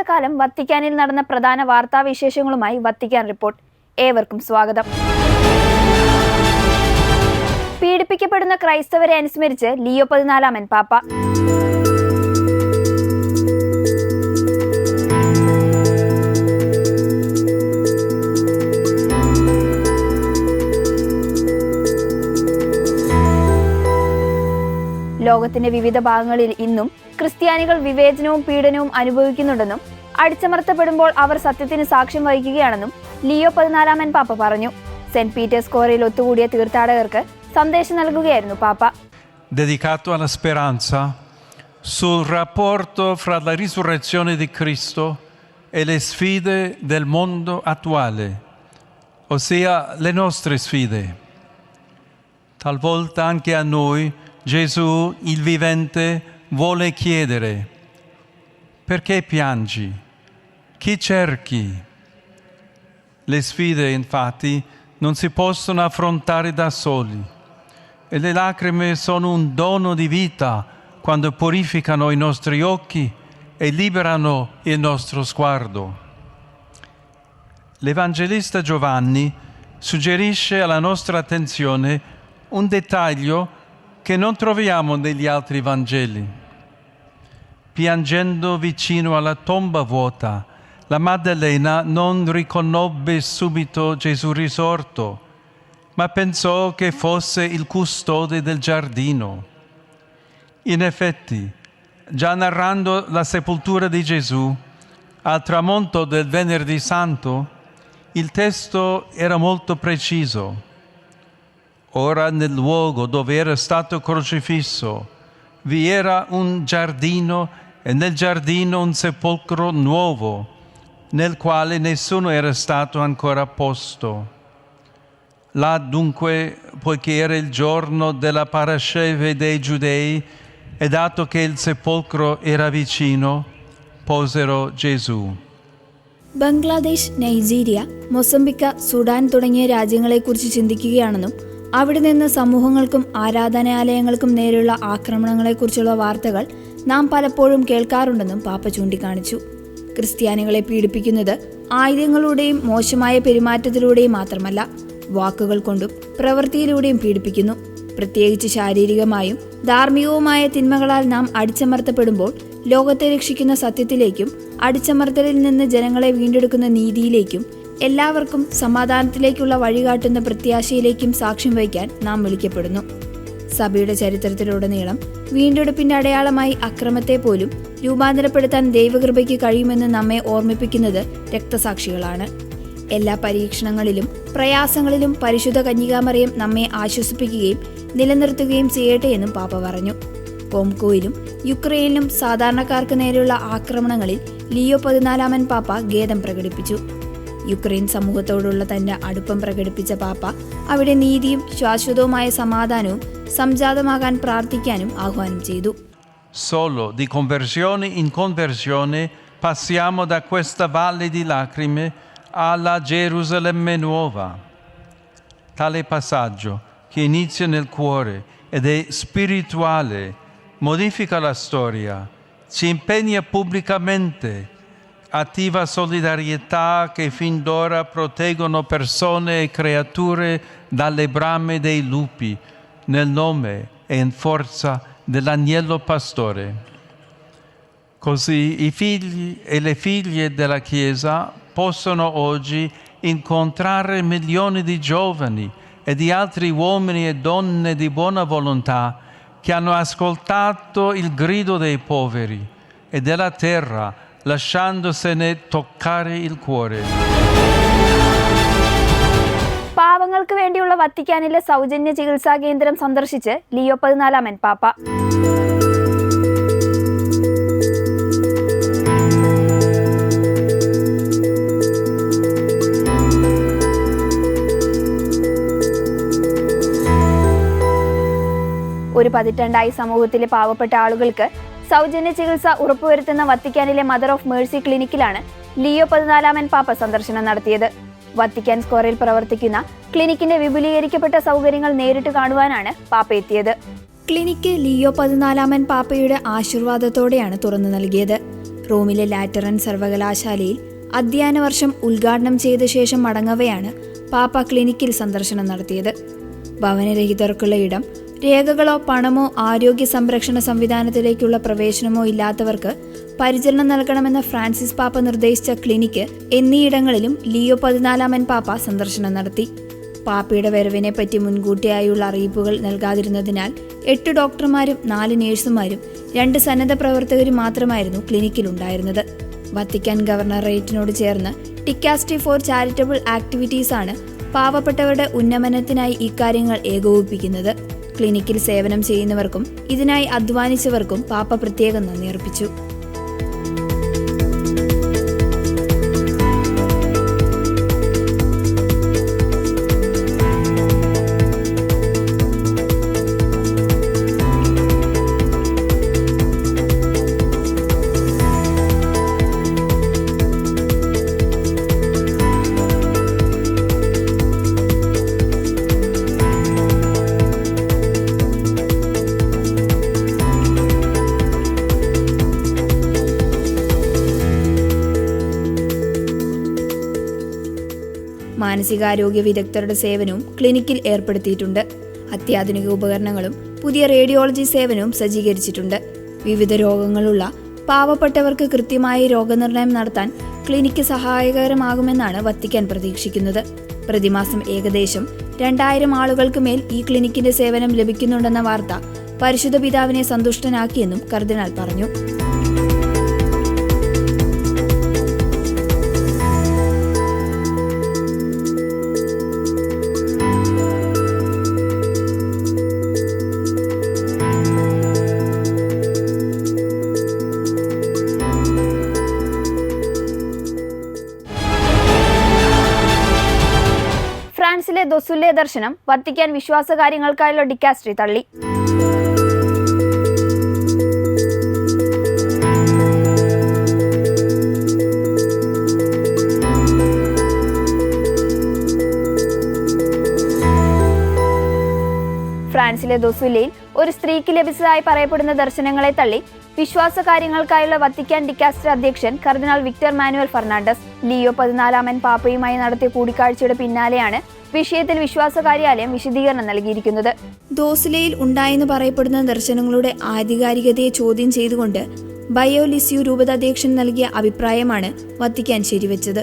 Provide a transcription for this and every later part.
കാലം വത്തിക്കാനിൽ നടന്ന പ്രധാന വാർത്താ വിശേഷങ്ങളുമായി വത്തിക്കാൻ റിപ്പോർട്ട്. ഏവർക്കും സ്വാഗതം. പീഡിപ്പിക്കപ്പെടുന്ന ക്രൈസ്തവരെ അനുസ്മരിച്ച് ലിയോ പതിനാലാമൻ പാപ്പ. ലോകത്തിന്റെ വിവിധ ഭാഗങ്ങളിൽ ഇന്നും ക്രിസ്ത്യാനികൾ വിവേചനവും പീഡനവും അനുഭവിക്കുന്നുണ്ടെന്നും അടിച്ചമർത്തപ്പെടുമ്പോൾ അവർ സത്യത്തിന് സാക്ഷ്യം വഹിക്കുകയാണെന്നും ലിയോ പതിനാലാമൻ പാപ്പ പറഞ്ഞു സെന്റ് പീറ്റേഴ്സ് കോറയിൽ ഒത്തുകൂടിയ തീർത്ഥാടകർക്ക് സന്ദേശം നൽകുകയായിരുന്നു പാപ്പ dedicato alla speranza sul rapporto fra la risurrezione di Cristo e le sfide del mondo attuale, ossia le nostre sfide. Talvolta anche a noi Gesù, il vivente, vuole chiedere, perché piangi? Chi cerchi? Le sfide infatti non si possono affrontare da soli e le lacrime sono un dono di vita quando purificano i nostri occhi e liberano il nostro sguardo. L'Evangelista Giovanni suggerisce alla nostra attenzione un dettaglio che non troviamo negli altri Vangeli. Piangendo vicino alla tomba vuota, la Maddalena non riconobbe subito Gesù risorto, ma pensò che fosse il custode del giardino. In effetti, già narrando la sepoltura di Gesù, al tramonto del venerdì santo, il testo era molto preciso. Ora nel luogo dove era stato crocifisso vi era un giardino e nel giardino un sepolcro nuovo, nel quale nessuno era stato ancora posto. Là dunque, poiché era il giorno della parasceve dei giudei e dato che il sepolcro era vicino, posero Gesù. Bangladesh Nigeria Mozambique Sudan തുടങ്ങിയ രാജ്യങ്ങളെക്കുറിച്ച് ചിന്തിക്കുകയാണെന്നും അവിടെ നിന്ന് സമൂഹങ്ങൾക്കും ആരാധനാലയങ്ങൾക്കും നേരെയുള്ള ആക്രമണങ്ങളെക്കുറിച്ചുള്ള വാർത്തകൾ നാം പലപ്പോഴും കേൾക്കാറുണ്ടെന്നും പാപ്പ ചൂണ്ടിക്കാണിച്ചു. ക്രിസ്ത്യാനികളെ പീഡിപ്പിക്കുന്നത് ആയുധങ്ങളുടെയും മോശമായ പെരുമാറ്റത്തിലൂടെയും മാത്രമല്ല വാക്കുകൾ കൊണ്ടും പ്രവൃത്തിയിലൂടെയും പീഡിപ്പിക്കുന്നു. പ്രത്യേകിച്ച് ശാരീരികമായും ധാർമ്മികവുമായ തിന്മകളാൽ നാം അടിച്ചമർത്തപ്പെടുമ്പോൾ ലോകത്തെ രക്ഷിക്കുന്ന സത്യത്തിലേക്കും അടിച്ചമർത്തലിൽ നിന്ന് ജനങ്ങളെ വീണ്ടെടുക്കുന്ന നീതിയിലേക്കും എല്ലാവർക്കും സമാധാനത്തിലേക്കുള്ള വഴികാട്ടുന്ന പ്രത്യാശയിലേക്കും സാക്ഷ്യം വഹിക്കാൻ നാം വിളിക്കപ്പെടുന്നു. സഭയുടെ ചരിത്രത്തിലുടനീളം വീണ്ടെടുപ്പിന്റെ അടയാളമായി അക്രമത്തെ പോലും രൂപാന്തരപ്പെടുത്താൻ ദൈവകൃപയ്ക്ക് കഴിയുമെന്ന് നമ്മെ ഓർമ്മിപ്പിക്കുന്നത് രക്തസാക്ഷികളാണ്. എല്ലാ പരീക്ഷണങ്ങളിലും പ്രയാസങ്ങളിലും പരിശുദ്ധ കന്യകാമറിയം നമ്മെ ആശ്വസിപ്പിക്കുകയും നിലനിർത്തുകയും ചെയ്യട്ടെ എന്നും പാപ്പ പറഞ്ഞു. കോംകോയിലും യുക്രൈനിലും സാധാരണക്കാർക്ക് നേരെയുള്ള ആക്രമണങ്ങളിൽ ലിയോ പതിനാലാമൻ പാപ്പ ഖേദം പ്രകടിപ്പിച്ചു. യുക്രൈൻ സമൂഹത്തോടുള്ള തന്റെ അടുപ്പം പ്രകടിപ്പിച്ച പാപ്പ അവിടെ നീതിയും ശാശ്വതവുമായ സമാധാനവും സംജാതമാകാൻ പ്രാർത്ഥിക്കാനും ആഹ്വാനം ചെയ്തു Solo di conversione in conversione passiamo da questa valle di lacrime alla Gerusalemme nuova. Tale passaggio, che inizia nel cuore ed è spirituale, modifica la storia, ci impegna pubblicamente, attiva solidarietà che fin d'ora proteggono persone e creature dalle brame dei lupi, nel nome e in forza dell'agnello pastore. Così i figli e le figlie della Chiesa possono oggi incontrare milioni di giovani e di altri uomini e donne di buona volontà che hanno ascoltato il grido dei poveri e della terra lasciandosene toccare il cuore. പാവങ്ങൾക്ക് വേണ്ടിയുള്ള വത്തിക്കാനിലെ സൗജന്യ ചികിത്സാ കേന്ദ്രം സന്ദർശിച്ച് Leo പതിനാലാമൻ പാപ്പ ഒരു പതിറ്റാണ്ടായി സമൂഹത്തിലെ പാവപ്പെട്ട ആളുകൾക്ക് സൗജന്യ ചികിത്സ ഉറപ്പുവരുത്തുന്ന വത്തിക്കാനിലെ മദർ ഓഫ് മേഴ്സി ക്ലിനിക്കിലാണ് ലിയോ പതിനാലാമൻ പാപ്പ സന്ദർശനം നടത്തിയത്. വത്തിക്കാൻ സ്ക്വയറിൽ പ്രവർത്തിക്കുന്ന ക്ലിനിക്കിന്റെ വിപുലീകരിക്കപ്പെട്ട സൗകര്യങ്ങൾ നേരിട്ട് കാണുവാനാണ് പാപ്പ എത്തിയത്. ക്ലിനിക്ക് ലിയോ പതിനാലാമൻ പാപ്പയുടെ ആശീർവാദത്തോടെയാണ് തുറന്നു നൽകിയത്. റോമിലെ ലാറ്ററൻ സർവകലാശാലയിൽ അധ്യയന വർഷം ഉദ്ഘാടനം ചെയ്ത ശേഷം മടങ്ങവെയാണ് പാപ്പ ക്ലിനിക്കിൽ സന്ദർശനം നടത്തിയത്. ഭവനരഹിതർക്കുള്ള ഇടം രേഖകളോ പണമോ ആരോഗ്യ സംരക്ഷണ സംവിധാനത്തിലേക്കുള്ള പ്രവേശനമോ ഇല്ലാത്തവർക്ക് പരിചരണം നൽകണമെന്ന ഫ്രാൻസിസ് പാപ്പ നിർദ്ദേശിച്ച ക്ലിനിക്ക് എന്നീയിടങ്ങളിലും ലിയോ പതിനാലാമൻ പാപ്പ സന്ദർശനം നടത്തി. പാപ്പയുടെ വരവിനെ പറ്റി മുൻകൂട്ടിയായുള്ള അറിയിപ്പുകൾ നൽകാതിരുന്നതിനാൽ എട്ട് ഡോക്ടർമാരും നാല് നേഴ്സുമാരും രണ്ട് സന്നദ്ധ പ്രവർത്തകരും മാത്രമായിരുന്നു ക്ലിനിക്കിലുണ്ടായിരുന്നത്. വത്തിക്കാൻ ഗവർണർ ഗവർണറേറ്റിനോട് ചേർന്ന് ടിക്കാസ്റ്റി ഫോർ ചാരിറ്റബിൾ ആക്ടിവിറ്റീസാണ് പാവപ്പെട്ടവരുടെ ഉന്നമനത്തിനായി ഇക്കാര്യങ്ങൾ ഏകോപിപ്പിക്കുന്നത്. ക്ലിനിക്കിൽ സേവനം ചെയ്യുന്നവർക്കും ഇതിനായി അധ്വാനിച്ചവർക്കും പാപ്പ പ്രത്യേകം നന്ദി അർപ്പിച്ചു. മാനസികാരോഗ്യ വിദഗ്ധരുടെ സേവനവും ക്ലിനിക്കിൽ ഏർപ്പെടുത്തിയിട്ടുണ്ട്. അത്യാധുനിക ഉപകരണങ്ങളും പുതിയ റേഡിയോളജി സേവനവും സജ്ജീകരിച്ചിട്ടുണ്ട്. വിവിധ രോഗങ്ങളുള്ള പാവപ്പെട്ടവർക്ക് കൃത്യമായി രോഗനിർണയം നടത്താൻ ക്ലിനിക്ക് സഹായകരമാകുമെന്നാണ് വത്തിക്കാൻ പ്രതീക്ഷിക്കുന്നത്. പ്രതിമാസം ഏകദേശം രണ്ടായിരം ആളുകൾക്ക് മേൽ ഈ ക്ലിനിക്കിന്റെ സേവനം ലഭിക്കുന്നുണ്ടെന്ന വാർത്ത പരിശുദ്ധ പിതാവിനെ സന്തുഷ്ടനാക്കിയെന്നും കർദിനാൾ പറഞ്ഞു. ദൊസുല്ലെ ദർശനം വത്തിക്കാൻ വിശ്വാസകാര്യങ്ങൾക്കായുള്ള ഡിക്കാസ്ട്രി തള്ളി. ഫ്രാൻസിലെ ദൊസുല്ലയിൽ ഒരു സ്ത്രീക്ക് ലഭിച്ചതായി പറയപ്പെടുന്ന ദർശനങ്ങളെ തള്ളി വിശ്വാസ കാര്യങ്ങൾക്കായുള്ള വത്തിക്കാൻ ഡിക്കാസ്റ്റർ അധ്യക്ഷൻ കർദിനാൾ വിക്ടർ മാനുവൽ ഫെർണാണ്ടസ് ലിയോ പതിനാലാമൻ പാപ്പയുമായി നടത്തിയ കൂടിക്കാഴ്ചയുടെ പിന്നാലെയാണ് വിഷയത്തിൽ വിശ്വാസ കാര്യാലയം വിശദീകരണം നൽകിയിരിക്കുന്നത്. ദോസിലയിൽ ഉണ്ടായെന്ന് പറയപ്പെടുന്ന ദർശനങ്ങളുടെ ആധികാരികതയെ ചോദ്യം ചെയ്തുകൊണ്ട് ബയോലിസ്യു രൂപതാധ്യക്ഷൻ നൽകിയ അഭിപ്രായമാണ് വത്തിക്കാൻ ശരിവെച്ചത്.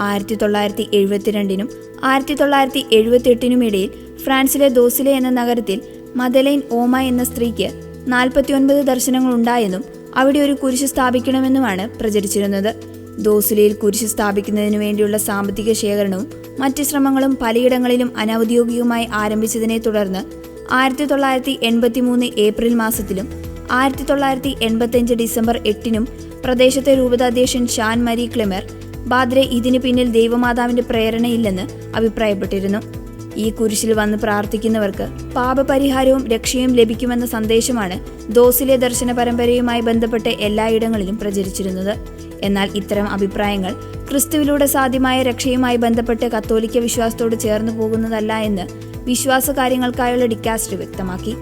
ആയിരത്തി തൊള്ളായിരത്തി എഴുപത്തിരണ്ടിനും ആയിരത്തി തൊള്ളായിരത്തി എഴുപത്തി ഇടയിൽ ഫ്രാൻസിലെ ദോസിലെ എന്ന നഗരത്തിൽ മദലൈൻ ഓമ എന്ന സ്ത്രീക്ക് നാൽപ്പത്തിയൊൻപത് ദർശനങ്ങൾ ഉണ്ടായെന്നും അവിടെ ഒരു കുരിശ് സ്ഥാപിക്കണമെന്നുമാണ് പ്രചരിച്ചിരുന്നത്. ദോസിലയിൽ കുരിശ് സ്ഥാപിക്കുന്നതിനു വേണ്ടിയുള്ള സാമ്പത്തിക ശേഖരണവും മറ്റ് ശ്രമങ്ങളും പലയിടങ്ങളിലും അനൌദ്യോഗികമായി ആരംഭിച്ചതിനെ തുടർന്ന് ആയിരത്തി തൊള്ളായിരത്തി എൺപത്തി മൂന്ന് ഏപ്രിൽ മാസത്തിലും ആയിരത്തി തൊള്ളായിരത്തി എൺപത്തിയഞ്ച് ഡിസംബർ എട്ടിനും പ്രദേശത്തെ രൂപതാധ്യക്ഷൻ ഷാൻ മരി ക്ലെമർ ബാദ്രെ ഇതിനു പിന്നിൽ ദൈവമാതാവിന്റെ പ്രേരണയില്ലെന്ന് അഭിപ്രായപ്പെട്ടിരുന്നു. ഈ കുരിശിൽ വന്ന് പ്രാർത്ഥിക്കുന്നവർക്ക് പാപപരിഹാരവും രക്ഷയും ലഭിക്കുമെന്ന സന്ദേശമാണ് ദോസിലെ ദർശന പരമ്പരയുമായി ബന്ധപ്പെട്ട് എല്ലായിടങ്ങളിലും പ്രചരിച്ചിരുന്നത്. എന്നാൽ ഇത്തരം അഭിപ്രായങ്ങൾ ക്രിസ്തുവിലൂടെ സാധ്യമായ രക്ഷയുമായി ബന്ധപ്പെട്ട് കത്തോലിക്ക വിശ്വാസത്തോട് ചേർന്നു പോകുന്നതല്ല എന്ന് വിശ്വാസ കാര്യങ്ങൾക്കായുള്ള ഡിക്കാസ്റ്റ് വ്യക്തമാക്കി.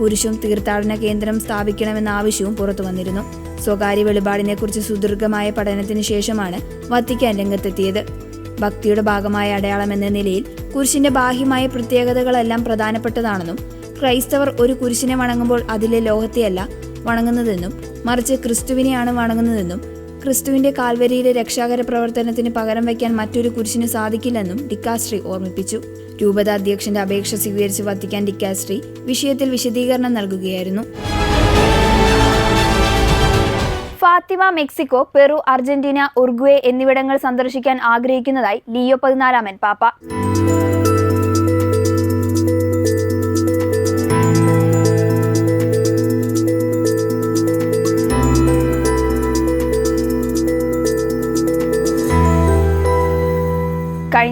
കുരിശും തീർത്ഥാടന കേന്ദ്രം സ്ഥാപിക്കണമെന്ന ആവശ്യവും പുറത്തു വന്നിരുന്നു. സ്വകാര്യ വെളിപാടിനെക്കുറിച്ച് സുദീർഘമായ പഠനത്തിന് ശേഷമാണ് വത്തിക്കാൻ രംഗത്തെത്തിയത്. ഭക്തിയുടെ ഭാഗമായ അടയാളം എന്ന നിലയിൽ കുരിശിന്റെ ബാഹ്യമായ പ്രത്യേകതകളെല്ലാം പ്രധാനപ്പെട്ടതാണെന്നും ക്രൈസ്തവർ ഒരു കുരിശിനെ വണങ്ങുമ്പോൾ അതിലെ ലോഹത്തെയല്ല വണങ്ങുന്നതെന്നും മറിച്ച് ക്രിസ്തുവിനെയാണ് വണങ്ങുന്നതെന്നും ക്രിസ്തുവിന്റെ കാൽവരിയിലെ രക്ഷാകര പ്രവർത്തനത്തിന് പകരം വയ്ക്കാൻ മറ്റൊരു കുരിശിന് സാധിക്കില്ലെന്നും ഡിക്കാസ്ട്രി ഓർമ്മിപ്പിച്ചു. രൂപത അധ്യക്ഷന്റെ അപേക്ഷ സ്വീകരിച്ച് വത്തിക്കാൻ ഡിക്കാസ്ട്രി വിഷയത്തിൽ വിശദീകരണം നൽകുകയായിരുന്നു. Fatima Mexico Peru Argentina Uruguay എന്നിവിടങ്ങൾ സന്ദർശിക്കാൻ ആഗ്രഹിക്കുന്നതായി ലിയോ പതിനാലാമൻ പാപ്പ.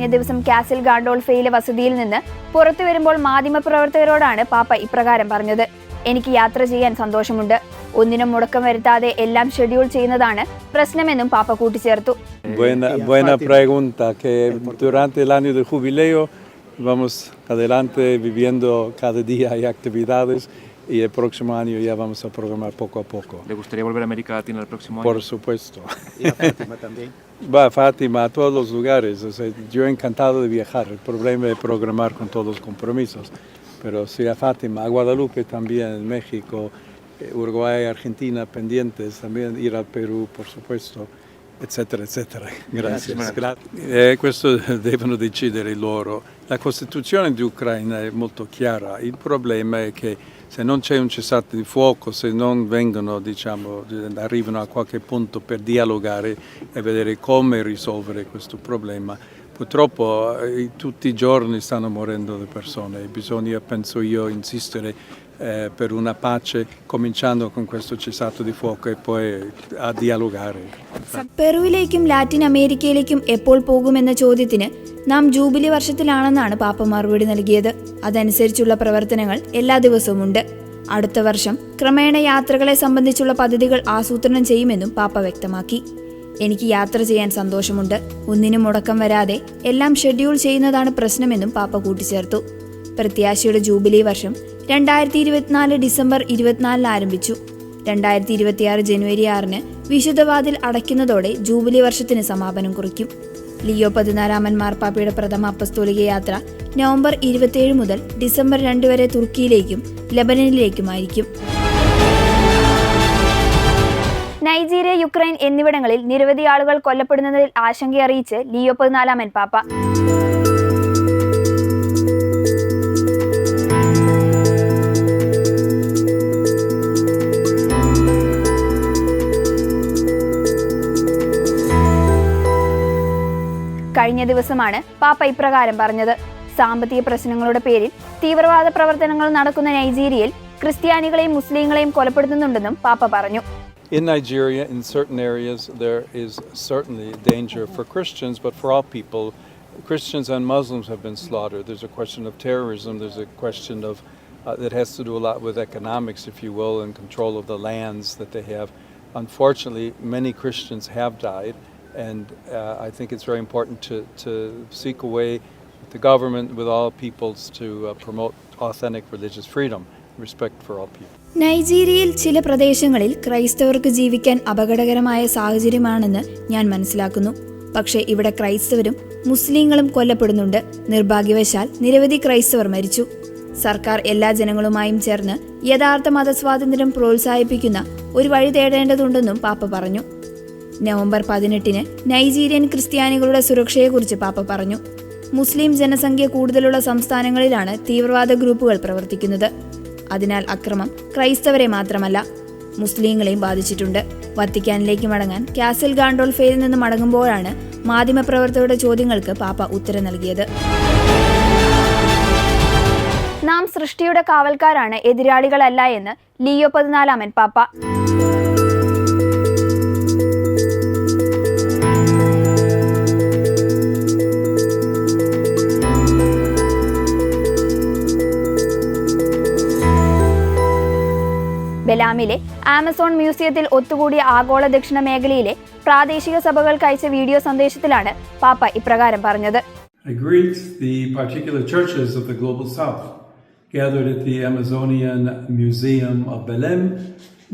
കഴിഞ്ഞ ദിവസം കാസിൽ ഗാണ്ടോൾഫയിലെ വസതിയിൽ നിന്ന് പുറത്തു വരുമ്പോൾ മാധ്യമപ്രവർത്തകരോടാണ് പാപ്പ ഇപ്രകാരം പറഞ്ഞത്. എനിക്ക് യാത്ര ചെയ്യാൻ സന്തോഷമുണ്ട്. ഒന്നിനും മുടക്കം വരുത്താതെ എല്ലാം ഷെഡ്യൂൾ ചെയ്യുന്നതാണ് പ്രശ്നമെന്നും പാപ്പ കൂട്ടിച്ചേർത്തു. Vamos adelante viviendo cada día hay actividades y el próximo año ya vamos a programar poco a poco. ¿Le gustaría volver a América Latina el próximo año? Por supuesto. Y a Fátima también. Va a Fátima, a todos los lugares. O sea, yo encantado de viajar. El problema es programar con todos los compromisos. Pero sí a Fátima, a Guadalupe también, en México, eh, Uruguay, Argentina pendientes, también ir al Perù, por supuesto, eccetera, eccetera. Grazie. Grazie. Eh, questo devono decidere loro. La Costituzione di Ucraina è molto chiara. Il problema è che se non c'è un cessate di fuoco, se non vengono, diciamo, arrivano a qualche punto per dialogare e vedere come risolvere questo problema, purtroppo eh, tutti i giorni stanno morendo le persone e bisogna, penso io, insistere eh, per una pace cominciando con questo cessato di fuoco e poi a dialogare. പെറുവിലേക്കും Latin അമേരിക്കയിലേക്കും എപ്പോൾ പോകുമെന്ന ചോദ്യത്തിന് നാം jubilee വർഷത്തിലാണെന്നാണ് പാപ്പ മറുപടി നൽകിയത്. അതനുസരിച്ചുള്ള പ്രവർത്തനങ്ങൾ എല്ലാ ദിവസവും ഉണ്ട് അടുത്ത വർഷം ക്രമേണ യാത്രകളെ സംബന്ധിച്ചുള്ള പദ്ധതികൾ ആസൂത്രണം ചെയ്യുമെന്നും പാപ്പ വ്യക്തമാക്കി. എനിക്ക് യാത്ര ചെയ്യാൻ സന്തോഷമുണ്ട്. ഒന്നിനും മുടക്കം വരാതെ എല്ലാം ഷെഡ്യൂൾ ചെയ്യുന്നതാണ് പ്രശ്നമെന്നും പാപ്പ കൂട്ടിച്ചേർത്തു. പ്രത്യാശയുടെ ജൂബിലി വർഷം രണ്ടായിരത്തി ഇരുപത്തിനാല് ഡിസംബർ ഇരുപത്തിനാലിന് ആരംഭിച്ചു. രണ്ടായിരത്തി ഇരുപത്തിയാറ് ജനുവരി ആറിന് വിശുദ്ധവാതിൽ അടയ്ക്കുന്നതോടെ ജൂബിലി വർഷത്തിന് സമാപനം കുറിക്കും. ലിയോ പതിനാലാമൻ മാർപ്പാപ്പയുടെ പ്രഥമ അപ്പസ്തോലിക യാത്ര നവംബർ ഇരുപത്തിയേഴ് മുതൽ ഡിസംബർ രണ്ട് വരെ തുർക്കിയിലേക്കും ലബനനിലേക്കുമായിരിക്കും. നൈജീരിയ യുക്രൈൻ എന്നിവിടങ്ങളിൽ നിരവധി ആളുകൾ കൊല്ലപ്പെടുന്നതിൽ ആശങ്കയറിയിച്ച് ലിയോ പതിനാലാമൻ പാപ്പ. കഴിഞ്ഞ ദിവസമാണ് പാപ്പ ഇപ്രകാരം പറഞ്ഞത് സാമ്പത്തിക പ്രശ്നങ്ങളുടെ പേരിൽ തീവ്രവാദ പ്രവർത്തനങ്ങൾ നടക്കുന്ന നൈജീരിയയിൽ ക്രിസ്ത്യാനികളെയും മുസ്ലിങ്ങളെയും കൊലപ്പെടുത്തുന്നുണ്ടെന്നും പാപ്പ പറഞ്ഞു In Nigeria, in certain areas, there is certainly danger for Christians, but for all people, Christians and Muslims have been slaughtered. There's a question of terrorism, there's a question of uh, that has to do a lot with economics, if you will, and control of the lands that they have. Unfortunately, many Christians have died, and uh, I think it's very important to, to seek a way with the government, with all peoples, to uh, promote authentic religious freedom, respect for all people. നൈജീരിയയിൽ ചില പ്രദേശങ്ങളിൽ ക്രൈസ്തവർക്ക് ജീവിക്കാൻ അപകടകരമായ സാഹചര്യമാണെന്ന് ഞാൻ മനസ്സിലാക്കുന്നു. പക്ഷേ ഇവിടെ ക്രൈസ്തവരും മുസ്ലിങ്ങളും കൊല്ലപ്പെടുന്നുണ്ട്. നിർഭാഗ്യവശാൽ നിരവധി ക്രൈസ്തവർ മരിച്ചു. സർക്കാർ എല്ലാ ജനങ്ങളുമായും ചേർന്ന് യഥാർത്ഥ മതസ്വാതന്ത്ര്യം പ്രോത്സാഹിപ്പിക്കുന്ന ഒരു വഴി തേടേണ്ടതുണ്ടെന്നും പാപ്പ പറഞ്ഞു. നവംബർ പതിനെട്ടിന് നൈജീരിയൻ ക്രിസ്ത്യാനികളുടെ സുരക്ഷയെക്കുറിച്ച് പാപ്പ പറഞ്ഞു. മുസ്ലിം ജനസംഖ്യ കൂടുതലുള്ള സംസ്ഥാനങ്ങളിലാണ് തീവ്രവാദ ഗ്രൂപ്പുകൾ പ്രവർത്തിക്കുന്നത്. അതിനാൽ അക്രമം ക്രൈസ്തവരെ മാത്രമല്ല മുസ്ലിങ്ങളെയും ബാധിച്ചിട്ടുണ്ട്. വത്തിക്കാനിലേക്ക് മടങ്ങാൻ കാസിൽ ഗാണ്ടോൾഫയിൽ നിന്ന് മടങ്ങുമ്പോഴാണ് മാധ്യമപ്രവർത്തകരുടെ ചോദ്യങ്ങൾക്ക് പാപ്പ ഉത്തരം നൽകിയത്. നാം സൃഷ്ടിയുടെ കാവൽക്കാരാണ് എതിരാളികളല്ല എന്ന് ലിയോ പതിനാലാമൻ പാപ്പ. ആമസോൺ മ്യൂസിയത്തിൽ ഒത്തുകൂടിയ ആഗോള ദക്ഷിണ മേഖലയിലെ പ്രാദേശിക സഭകൾക്ക് അയച്ച വീഡിയോ സന്ദേശത്തിലാണ് പാപ്പ ഇപ്രകാരം പറഞ്ഞത് I greet the particular churches of the Global South gathered at the Amazonian Museum of Belém,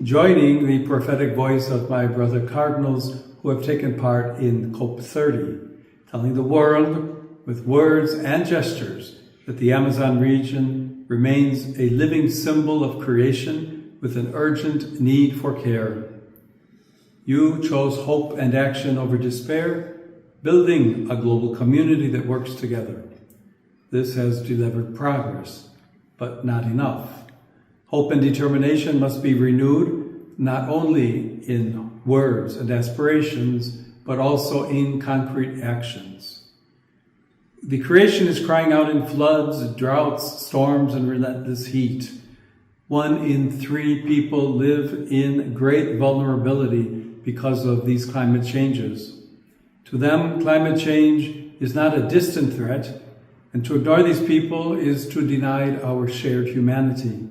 joining the prophetic voice of my brother cardinals who have taken part in COP30, telling the world with words and gestures that the Amazon region remains a living symbol of creation with an urgent need for care. You chose hope and action over despair, building a global community that works together. This has delivered progress, but not enough. Hope and determination must be renewed not only in words and aspirations, but also in concrete actions. The creation is crying out in floods, droughts, storms, and relentless heat. One in three people live in great vulnerability because of these climate changes. To them, climate change is not a distant threat, and to ignore these people is to deny our shared humanity.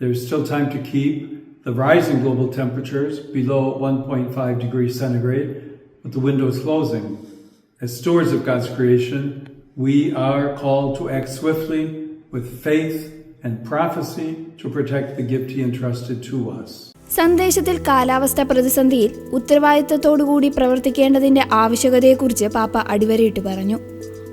There is still time to keep the rising global temperatures below 1.5 degrees centigrade, but the window is closing. As stewards of God's creation, we are called to act swiftly with faith, and prophecy to protect the gift He entrusted to us. സന്ദേശത്തിൽ കാലാവസ്ഥ പ്രതിസന്ധിയിൽ ഉത്തരവാദിത്തത്തോടുകൂടി പ്രവർത്തിക്കേണ്ടതിന്റെ ആവശ്യകതയെക്കുറിച്ച് പാപ്പ അടിവരയിട്ട് പറഞ്ഞു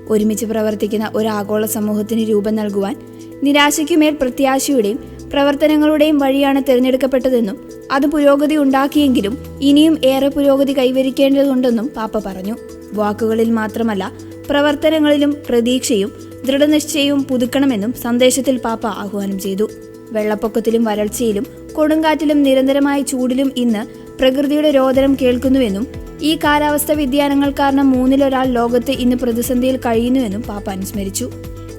ഒരുമിച്ച് പ്രവർത്തിക്കുന്ന ഒരു ആഗോള സമൂഹത്തിന് രൂപം നൽകുവാൻ നിരാശയ്ക്കുമേൽ പ്രത്യാശയുടെയും പ്രവർത്തനങ്ങളുടെയും വഴിയാണ് തിരഞ്ഞെടുക്കപ്പെട്ടതെന്നും അത് പുരോഗതി ഉണ്ടാക്കിയെങ്കിലും ഇനിയും ഏറെ പുരോഗതി കൈവരിക്കേണ്ടതുണ്ടെന്നും പാപ്പ പറഞ്ഞു വാക്കുകളിൽ മാത്രമല്ല പ്രവർത്തനങ്ങളിലും പ്രതീക്ഷയും ദൃഢനിശ്ചയവും പുതുക്കണമെന്നും സന്ദേശത്തിൽ പാപ്പ ആഹ്വാനം ചെയ്തു. വെള്ളപ്പൊക്കത്തിലും വരൾച്ചയിലും കൊടുങ്കാറ്റിലും നിരന്തരമായ ചൂടിലും ഇന്ന് പ്രകൃതിയുടെ രോദനം കേൾക്കുന്നുവെന്നും ഈ കാലാവസ്ഥ വ്യതിയാനങ്ങൾ കാരണം മൂന്നിലൊരാൾ ലോകത്ത് ഇന്ന് പ്രതിസന്ധിയിൽ കഴിയുന്നുവെന്നും പാപ്പ അനുസ്മരിച്ചു.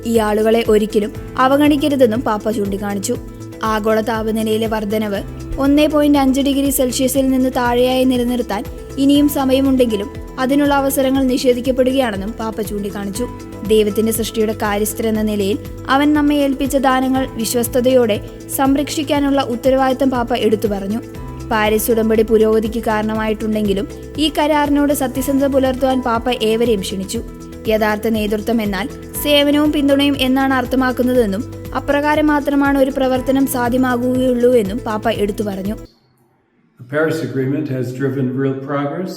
ഈ ആളുകളെ ഒരിക്കലും അവഗണിക്കരുതെന്നും പാപ്പ ചൂണ്ടിക്കാണിച്ചു. ആഗോള താപനിലയിലെ വർധനവ് ഒന്നേ പോയിന്റ് അഞ്ച് ഡിഗ്രി സെൽഷ്യസിൽ നിന്ന് താഴെയായി നിലനിർത്താൻ ഇനിയും സമയമുണ്ടെങ്കിലും അതിനുള്ള അവസരങ്ങൾ നിഷേധിക്കപ്പെടുകയാണെന്നും പാപ്പ ചൂണ്ടിക്കാണിച്ചു. ദൈവത്തിന്റെ സൃഷ്ടിയുടെ കാര്യസ്ഥർ എന്ന നിലയിൽ അവൻ നമ്മെ ഏൽപ്പിച്ച ദാനങ്ങൾ വിശ്വസ്തയോടെ സംരക്ഷിക്കാനുള്ള ഉത്തരവാദിത്തം പാപ്പ എടുത്തു പറഞ്ഞു. പാരീസ് ഉടമ്പടി പുരോഗതിക്ക് കാരണമായിട്ടുണ്ടെങ്കിലും ഈ കരാറിനോട് സത്യസന്ധത പുലർത്തുവാൻ പാപ്പ ഏവരെയും ക്ഷണിച്ചു. യഥാർത്ഥ നേതൃത്വം എന്നാൽ സേവനവും പിന്തുണയും എന്നാണ് അർത്ഥമാക്കുന്നതെന്നും അപ്രകാരം മാത്രമാണ് ഒരു പ്രവർത്തനം സാധ്യമാകുകയുള്ളൂ എന്നും പാപ്പ എടുത്തു പറഞ്ഞു. The Paris Agreement has driven real progress.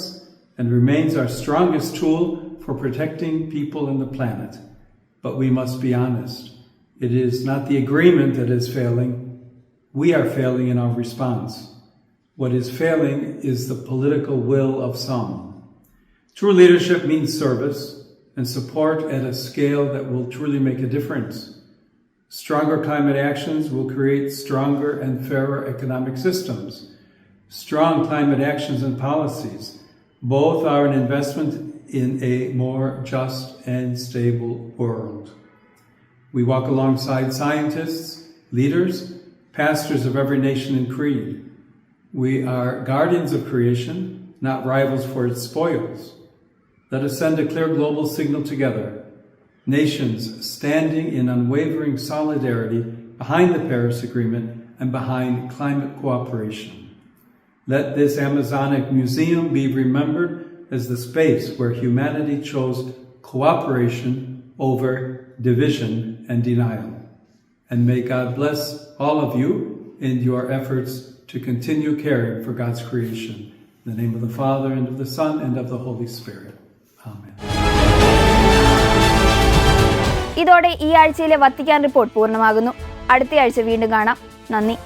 And remains our strongest tool for protecting people and the planet. But we must be honest. It is not the agreement that is failing. We are failing in our response. What is failing is the political will of some. True leadership means service and support at a scale that will truly make a difference. Stronger climate actions will create stronger and fairer economic systems. Strong climate actions and policies both are an investment in a more just and stable world. We walk alongside scientists, leaders, pastors of every nation and creed. We are guardians of creation, not rivals for its spoils. Let us send a clear global signal together. Nations standing in unwavering solidarity behind the Paris Agreement and behind climate cooperation. Let this Amazonic museum be remembered as the space where humanity chose cooperation over division and denial. And may God bless all of you in your efforts to continue caring for God's creation. In the name of the Father, and of the Son, and of the Holy Spirit. Amen. ഇതോടെ ഈ ആഴ്ചയിലെ Vatican report പൂർണ്ണമാകുന്നു അടുത്ത ആഴ്ച വീണ്ടും കാണാം നന്ദി